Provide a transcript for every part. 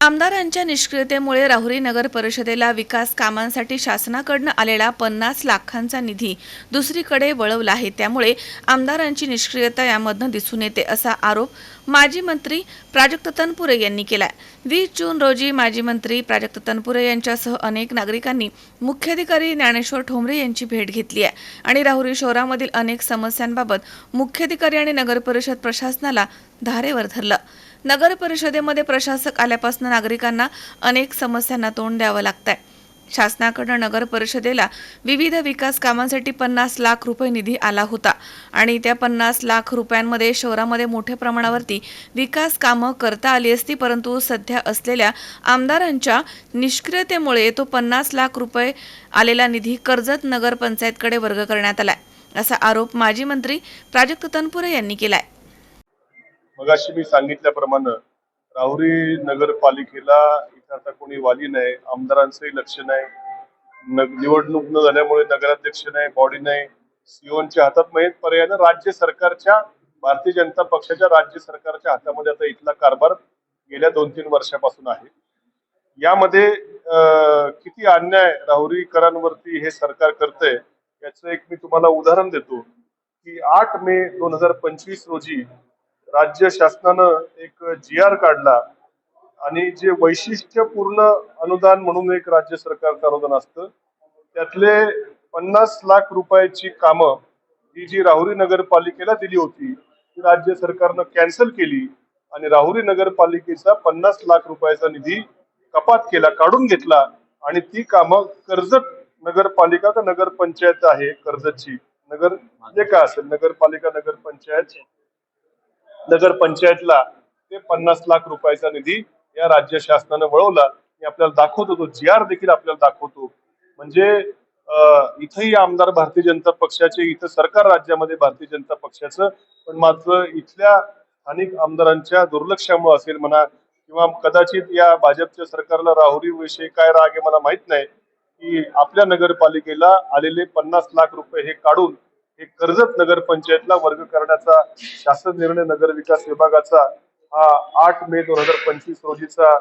आमदारांच्या निष्क्रियतेमुळे राहुरी नगर परिषदेला विकास कामांसाठी शासनाकडनं आलेला पन्नास लाखांचा निधी दुसरीकडे वळवला आहे. त्यामुळे आमदारांची निष्क्रियता यामधनं दिसून येते असा आरोप माजी मंत्री प्राजक्त तनपुरे यांनी केलाय. वीस जून रोजी माजी मंत्री प्राजक्त तनपुरे यांच्यासह अनेक नागरिकांनी मुख्याधिकारी ज्ञानेश्वर ठोंबरे यांची भेट घेतली आहे आणि राहुरी शहरामधील अनेक समस्यांबाबत मुख्याधिकारी आणि नगरपरिषद प्रशासनाला धारेवर धरलं. नगर परिषदेमध्ये प्रशासक आल्यापासून नागरिकांना अनेक समस्यांना तोंड द्यावं लागतंय. शासनाकडनं नगर परिषदेला विविध विकास कामांसाठी पन्नास लाख रुपये निधी आला होता आणि त्या पन्नास लाख रुपयांमध्ये शहरामध्ये मोठ्या प्रमाणावरती विकास कामं करता आली असती परंतु सध्या असलेल्या आमदारांच्या निष्क्रियतेमुळे तो पन्नास लाख रुपये आलेला निधी कर्जत नगरपंचायतकडे वर्ग करण्यात आलाय असा आरोप माजी मंत्री प्राजक्त तनपुरे यांनी केलाय. मगाशी मी सांगितल्याप्रमाणे राहुरी नगरपालिकेला इथं आता कोणी वाली नाही आमदारांचंही लक्ष नाही निवडणूक न झाल्यामुळे नगराध्यक्ष नाही बॉडी नाही सीओनच्या हातात माहीत पर्यायानं राज्य सरकारच्या भारतीय जनता पक्षाच्या राज्य सरकारच्या हातामध्ये आता इथला कारभार गेल्या दोन तीन वर्षापासून आहे. यामध्ये किती अन्याय राहुरीकरांवरती हे सरकार करतंय याचं एक मी तुम्हाला उदाहरण देतो की आठ मे दोन हजार पंचवीस रोजी राज्य शासनानं एक जी आर काढला आणि जे वैशिष्ट्यपूर्ण अनुदान म्हणून एक राज्य सरकारचं अनुदान असतं त्यातले पन्नास लाख रुपयाची कामं ही जी राहुरी नगरपालिकेला दिली होती ती राज्य सरकारनं कॅन्सल केली आणि राहुरी नगरपालिकेचा पन्नास लाख रुपयाचा निधी कपात केला काढून घेतला आणि ती कामं कर्जत नगरपालिका का नगरपंचायत आहे कर्जतची? नगर जे काय असेल नगरपालिका नगरपंचायत नगर पंचायतला ते पन्नास लाख रुपयाचा निधी या राज्य शासनानं वळवला. मी आपल्याला दाखवतो तो जी आर देखील आपल्याला दाखवतो. म्हणजे इथंही आमदार भारतीय जनता पक्षाचे इथं सरकार राज्यामध्ये भारतीय जनता पक्षाचं पण मात्र इथल्या स्थानिक आमदारांच्या दुर्लक्षामुळे असेल म्हणा किंवा कदाचित या भाजपच्या सरकारला राहुरी विषयी काय राग आहे मला माहीत नाही की आपल्या नगरपालिकेला आलेले पन्नास लाख रुपये हे काढून हे कर्जत नगर पंचायतला वर्ग करण्याचा शासन निर्णय नगर विकास विभागाचा हा आठ मे दोन हजार पंचवीस रोजीचा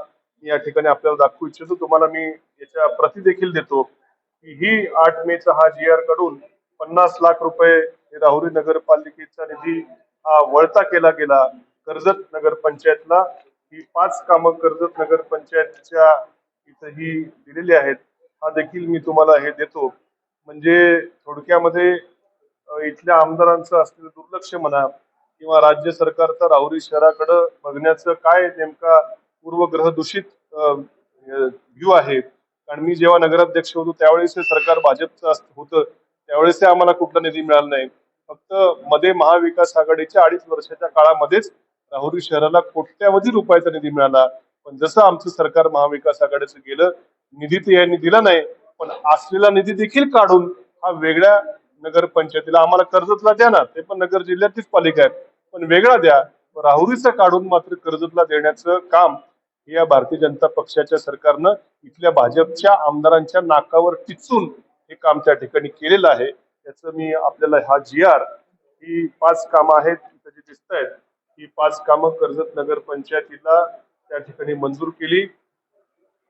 मी या ठिकाणी आपल्याला दाखवू इच्छितो. तुम्हाला मी याच्या प्रती देखील देतो की ही आठ मेचा हा जी आरकडून पन्नास लाख रुपये राहुरी नगरपालिकेचा निधी हा वळता केला गेला कर्जत नगर पंचायतला ही पाच कामं कर्जत नगर पंचायतच्या इथं ही दिलेली आहेत. हा देखील मी तुम्हाला हे देतो. म्हणजे थोडक्यामध्ये इथल्या आमदारांचं असलेलं दुर्लक्ष म्हणा किंवा राज्य सरकारचा राहुरी शहराकडं बघण्याचं काय नेमका पूर्वग्रह दूषित व्ह्यू आहे. कारण मी जेव्हा नगराध्यक्ष होतो त्यावेळेस हे सरकार भाजपचं होतं. त्यावेळेस आम्हाला कुठला निधी मिळाला नाही. फक्त मध्ये महाविकास आघाडीच्या अडीच वर्षाच्या काळामध्येच राहुरी शहराला कोट्यावधी रुपयाचा निधी मिळाला. पण जसं आमचं सरकार महाविकास आघाडीचं गेलं निधी तर यांनी दिला नाही पण असलेला निधी देखील काढून हा वेगळ्या नगर पंचायतीला आम्हाला कर्जतला द्या ना ते पण नगर जिल्ह्यातलीच पालिका आहे पण वेगळा द्या. राहुरीचा काढून मात्र कर्जतला देण्याचं काम हे या भारतीय जनता पक्षाच्या सरकारनं इथल्या भाजपच्या आमदारांच्या नाकावर टिचून हे काम त्या ठिकाणी केलेलं आहे. त्याचं मी आपल्याला हा जी आर ही पाच कामं आहेत इथं दिसत आहेत ही पाच कामं कर्जत नगर पंचायतीला त्या ठिकाणी मंजूर केली.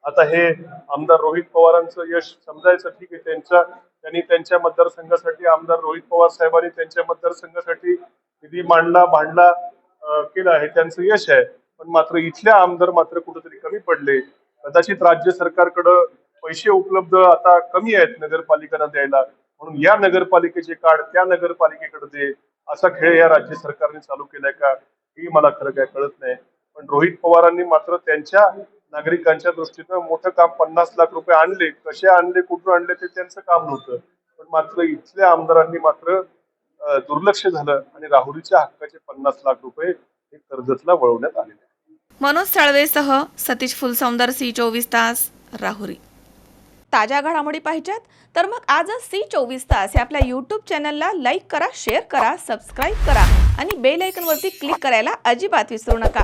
आता हे आमदार रोहित पवारांचं यश समजायचं ठीक आहे त्यांच्या त्यांनी त्यांच्या मतदारसंघासाठी आमदार रोहित पवार साहेबांनी त्यांच्या मतदारसंघासाठी निधी मांडला भांडला केला आहे त्यांचं यश आहे. पण मात्र इथल्या आमदार मात्र कुठेतरी कमी पडले. कदाचित राज्य सरकारकडं पैसे उपलब्ध आता कमी आहेत नगरपालिकांना द्यायला. म्हणून या नगरपालिकेचे कार्ड त्या नगरपालिकेकडे दे. असा खेळ या राज्य सरकारने चालू केलाय का हे मला खरं काय कळत नाही. पण रोहित पवारांनी मात्र त्यांच्या नागरिकांच्या दृष्टीनं मोठं काम पन्नास लाख रुपये आणले कसे आणले कुठून आणले ते त्यांचं काम नव्हतं. पण मात्र इथल्या आमदारांनी मात्र दुर्लक्ष झालं आणि राहुरीच्या हक्काचे पन्नास लाख रुपये हे कर्जतला वळवण्यात आलेले मनोज साळवेसह सतीश फुलसौंदर सी चोवीस तास राहुरी. ताज्या घडामोडी पाहिजेत तर मग आजच सी चोवीस तास या आपल्या यूट्यूब चॅनलला लाईक करा शेअर करा सबस्क्राईब करा आणि बेल आयकनवरती क्लिक करायला अजिबात विसरू नका.